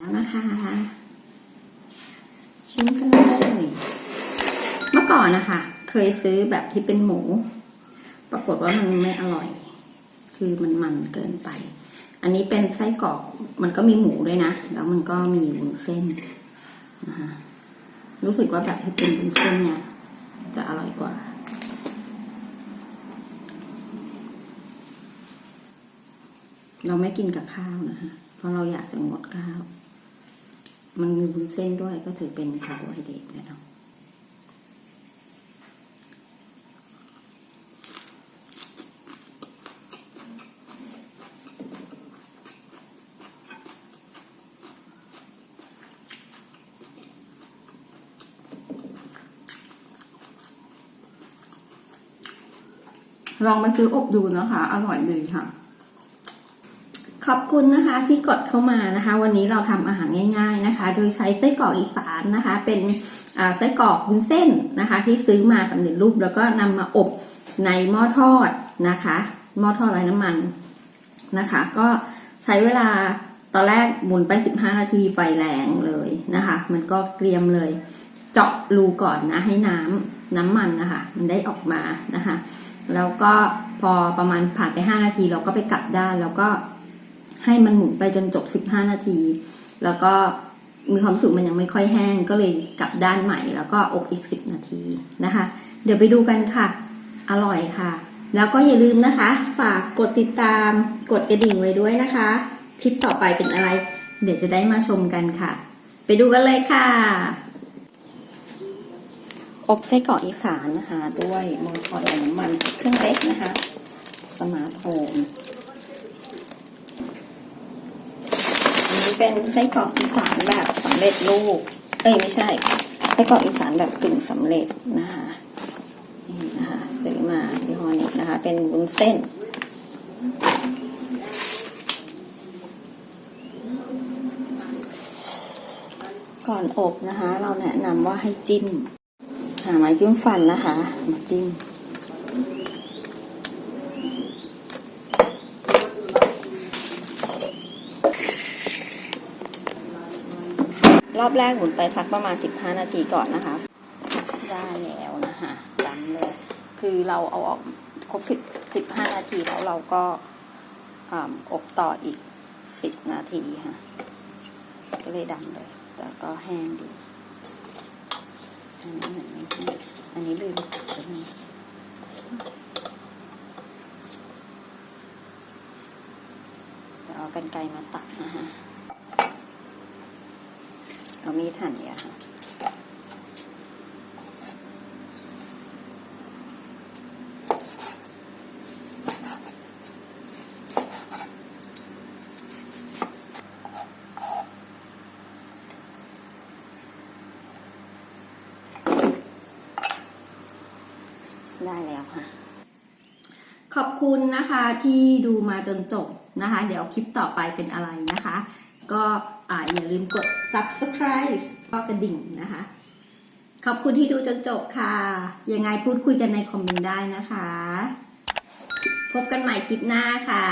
แล้วนะคะชิมกันเลยเมื่อก่อนนะคะ เคยซื้อแบบที่เป็นหมู ปรากฏว่ามันไม่อร่อย คือมันมันเกินไป อันนี้เป็นไส้กรอกมันก็มีหมูด้วยนะ แล้วมันก็มีวุ้นเส้นนะคะรู้สึกว่าแบบที่เป็นวุ้นเส้นเนี่ย จะอร่อยกว่าเราไม่กินกับข้าวนะคะ เพราะเราอยากจะงดข้าว มันมีวุ้นเส้นด้วยก็ถือเป็นคาร์โบไฮเดรตแล้วลองมาซื้ออบดูนะคะ อร่อยเลยค่ะ ขอบคุณนะคะที่กดเข้ามานะคะ วันนี้เราทำอาหารง่าย ๆนะคะ โดยใช้ไส้กรอกอีสานนะคะ เป็นไส้กรอกวุ้นเส้นนะคะ ที่ซื้อมาสำเร็จรูปแล้วก็นำมาอบในหม้อทอดนะคะหม้อทอดไร้น้ำมันนะคะ ก็ใช้เวลาตอนแรกหมุนไป 15 นาทีไฟแรงเลยนะคะ มันก็เกรียมเลย เจาะรูก่อนนะให้น้ำน้ำมันนะคะ มันได้ออกมานะคะ แล้วก็พอประมาณผ่านไป 5 นาทีเราก็ไปกลับด้านแล้วก็ ให้มันหมุนไปจนจบ 15 นาที แล้วก็มีความสุขมันยังไม่ค่อยแห้ง ก็เลยกลับด้านใหม่ แล้วก็อบอีก 10 นาทีนะคะ เดี๋ยวไปดูกันค่ะ อร่อยค่ะ แล้วก็อย่าลืมนะคะ ฝากกดติดตามกดกระดิ่งไว้ด้วยนะคะ คลิปต่อไปเป็นอะไร เดี๋ยวจะได้มาชมกันค่ะ ไปดูกันเลยค่ะ อบไส้กรอกอีสานนะคะ ด้วยมอทอดน้ำมันเครื่องเล็กนะคะ สมาร์ทโฮม นี้เป็นไส้กรอกอีสานแบบสำเร็จรูป เอ้ยไม่ใช่ ไส้กรอกอีสานแบบกึ่งสำเร็จนะคะนี่นะคะซื้อมาที่ฮอนิกนะคะ เป็นวุ้นเส้นก่อนอบนะคะ เราแนะนำว่าให้จิ้มหาไม้จิ้มฟันนะคะมาจิ้ม รอบแรกหมุนไปสักประมาณ 15 นาทีก่อนนะคะ ได้แล้วนะคะดำเลย คือเราเอาออกครบ10 15 นาทีแล้วเราก็อ่าอบต่ออีก 10 นาทีค่ะ ก็เลยดำเลย แต่ก็แห้งดี อันนี้เหมือนอันนี้ลืมตัดไปหนึ่งจะเอากันไกลมาตัดนะคะ เอามีดหั่นเนี่ยค่ะได้แล้วค่ะ ขอบคุณนะคะที่ดูมาจนจบนะคะ เดี๋ยวคลิปต่อไปเป็นอะไรนะคะ ก็ออย่าลืมกด subscribe ก็กระดิ่งนะคะ ขอบคุณที่ดูจนจบค่ะ ยังไงพูดคุยกันในคอมเมนต์ได้นะคะ พบกันใหม่คลิปหน้าค่ะ